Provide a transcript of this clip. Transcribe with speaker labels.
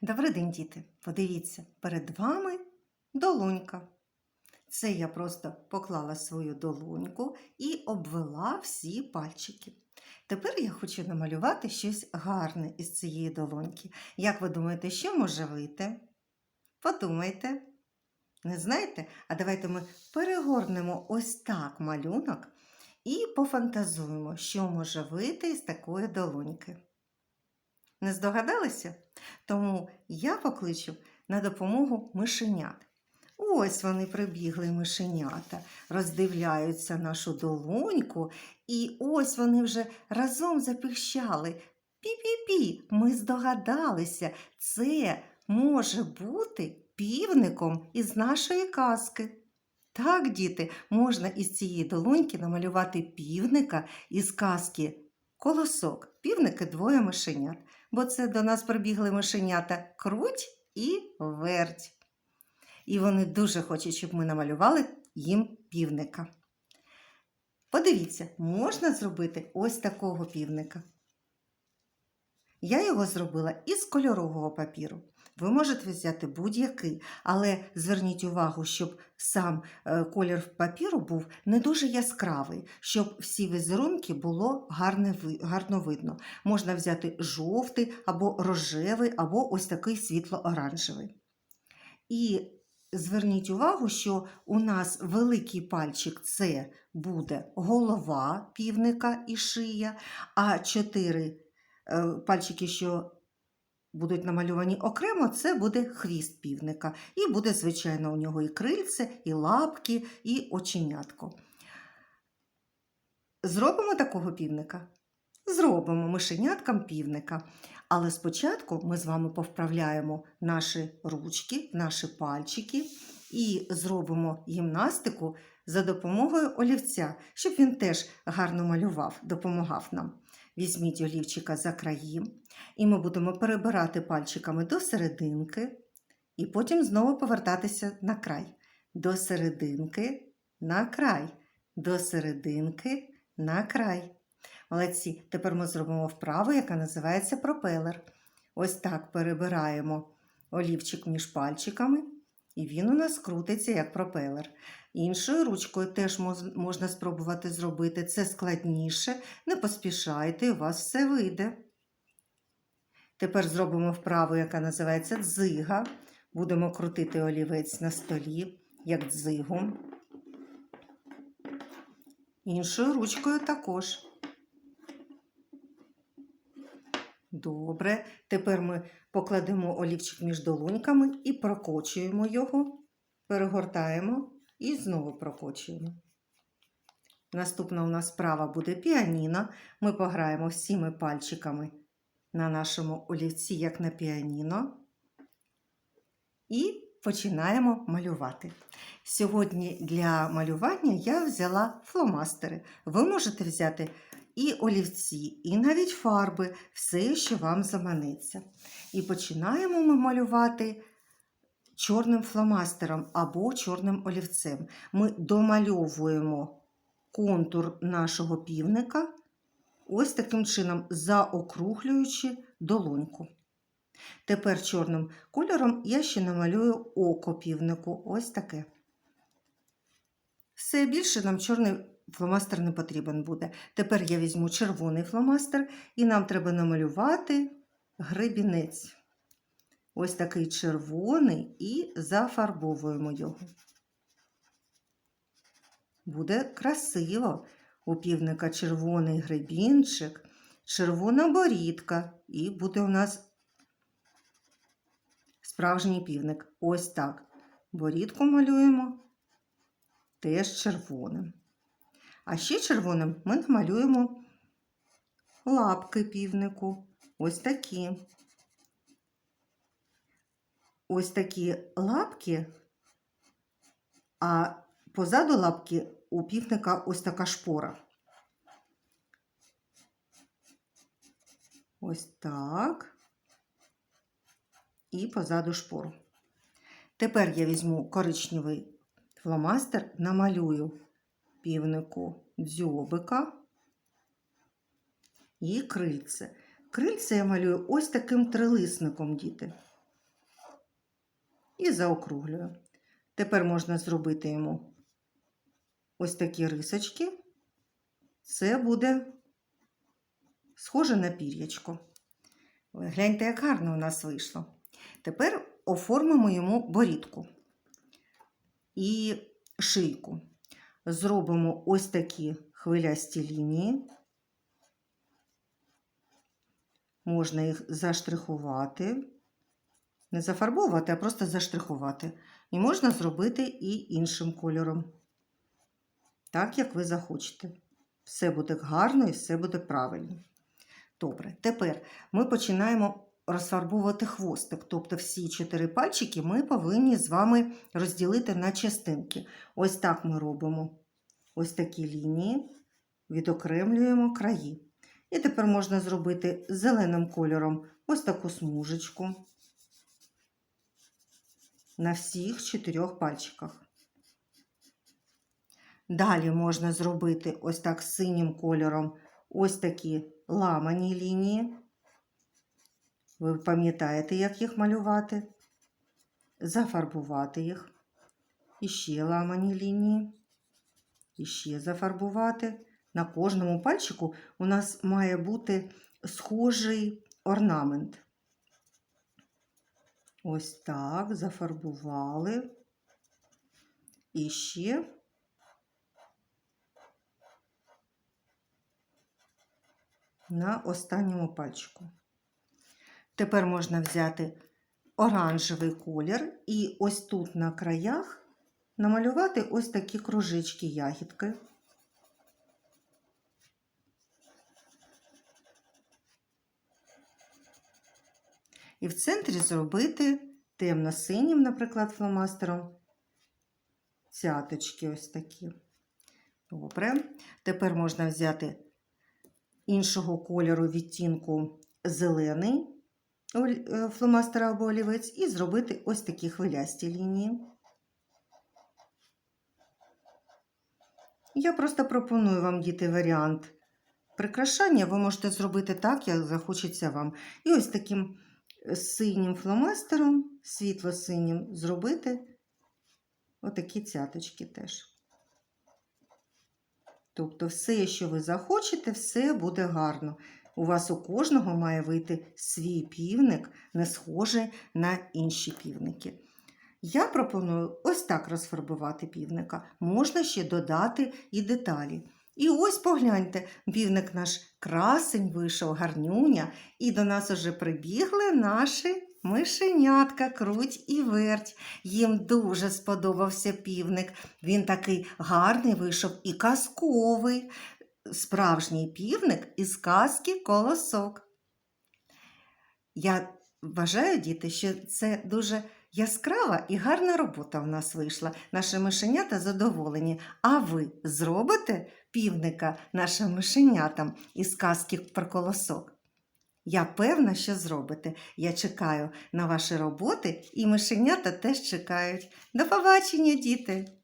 Speaker 1: Добрий день, діти! Подивіться, перед вами долонька. Це я просто поклала свою долоньку і обвела всі пальчики. Тепер я хочу намалювати щось гарне із цієї долоньки. Як ви думаєте, що може вийти? Подумайте. Не знаєте? А давайте ми перегорнемо ось так малюнок і пофантазуємо, що може вийти із такої долоньки. Не здогадалися? Тому я покличу на допомогу мишенят. Ось вони прибігли мишенята, роздивляються нашу долоньку, і ось вони вже разом запіщали. Пі-пі-пі, ми здогадалися, це може бути півником із нашої казки. Так, діти, можна із цієї долоньки намалювати півника із казки Колосок. Півники двоє мишенят бо це до нас прибігли мишенята круть і верть. І вони дуже хочуть, щоб ми намалювали їм півника. Подивіться, можна зробити ось такого півника. Я його зробила із кольорового папіру. Ви можете взяти будь-який, але зверніть увагу, щоб сам е, колір папіру був не дуже яскравий, щоб всі візерунки було гарно видно. Можна взяти жовтий або рожевий, або ось такий світло-оранжевий. І зверніть увагу, що у нас великий пальчик це буде голова півника і шия, а чотири пальчики, що будуть намальовані окремо, це буде хвіст півника. І буде, звичайно, у нього і крильце, і лапки, і оченятко. Зробимо такого півника? Зробимо мишеняткам півника. Але спочатку ми з вами повправляємо наші ручки, наші пальчики і зробимо гімнастику за допомогою олівця, щоб він теж гарно малював, допомагав нам. Візьміть олівчика за краї, і ми будемо перебирати пальчиками до серединки, і потім знову повертатися на край. До серединки, на край, до серединки, на край. Молодці, тепер ми зробимо вправу, яка називається пропелер. Ось так перебираємо олівчик між пальчиками, і він у нас крутиться як пропелер. Іншою ручкою теж можна спробувати зробити це складніше. Не поспішайте, у вас все вийде. Тепер зробимо вправу, яка називається дзига. Будемо крутити олівець на столі, як дзигу. Іншою ручкою також. Добре. Тепер ми покладемо олівчик між долоньками і прокочуємо його, перегортаємо і знову прокочуємо. Наступна у нас справа буде піаніно. Ми пограємо всіми пальчиками на нашому олівці, як на піаніно. І починаємо малювати. Сьогодні для малювання я взяла фломастери. Ви можете взяти і олівці, і навіть фарби, все, що вам заманеться. І починаємо ми малювати чорним фломастером або чорним олівцем. Ми домальовуємо контур нашого півника ось таким чином, заокруглюючи долоньку. Тепер чорним кольором я ще намалюю око півнику. Ось таке. Все більше нам чорний фломастер не потрібен буде. Тепер я візьму червоний фломастер і нам треба намалювати гребінець. Ось такий червоний і зафарбовуємо його. Буде красиво. У півника червоний гребінчик, червона борідка, і буде у нас справжній півник. Ось так. Борідку малюємо теж червоним. А ще червоним ми намалюємо лапки півнику. Ось такі. Ось такі лапки, а позаду лапки у півника ось така шпора. Ось так. І позаду шпору. Тепер я візьму коричневий фломастер, намалюю півнику дзьобика і крильце. Крильце я малюю ось таким трилисником, діти. і заокруглюю. Тепер можна зробити йому ось такі рисочки. Це буде схоже на пір'ячко. Ой, Гляньте, як гарно у нас вийшло. Тепер оформимо йому борідку і шийку. Зробимо ось такі хвилясті лінії. Можна їх заштрихувати, не зафарбовувати, а просто заштрихувати. І можна зробити і іншим кольором, так як ви захочете. Все буде гарно і все буде правильно. Добре, тепер ми починаємо розфарбовувати хвостик. Тобто всі чотири пальчики ми повинні з вами розділити на частинки. Ось так ми робимо ось такі лінії, відокремлюємо краї. І тепер можна зробити зеленим кольором ось таку смужечку на всіх чотирьох пальчиках. Далі можна зробити ось так синім кольором ось такі ламані лінії. Ви пам'ятаєте, як їх малювати? Зафарбувати їх. І ще ламані лінії. І ще зафарбувати. На кожному пальчику у нас має бути схожий орнамент. Ось так, зафарбували. І ще на останньому пальчику. Тепер можна взяти оранжевий колір і ось тут на краях намалювати ось такі кружечки ягідки. І в центрі зробити темно-синім, наприклад, фломастером цяточки ось такі. Добре. Тепер можна взяти іншого кольору відтінку зелений е, або олівець і зробити ось такі хвилясті лінії. Я просто пропоную вам, діти, варіант прикрашання. Ви можете зробити так, як захочеться вам. І ось таким е, синім фломастером, світло-синім, зробити отакі цяточки теж. Тобто, все, що ви захочете, все буде гарно. У вас у кожного має вийти свій півник, не схожий на інші півники. Я пропоную ось так розфарбувати півника. Можна ще додати і деталі. І ось погляньте, півник наш красень вийшов, гарнюня, і до нас уже прибігли наші мишенятка, круть і верть. Їм дуже сподобався півник. Він такий гарний вийшов і казковий. Справжній півник із казки колосок. Я вважаю, діти, що це дуже яскрава і гарна робота в нас вийшла. Наші мишенята задоволені. А ви зробите півника нашим мишенятам із казки про колосок? Я певна, що зробите. Я чекаю на ваші роботи, і мишенята теж чекають. До побачення, діти!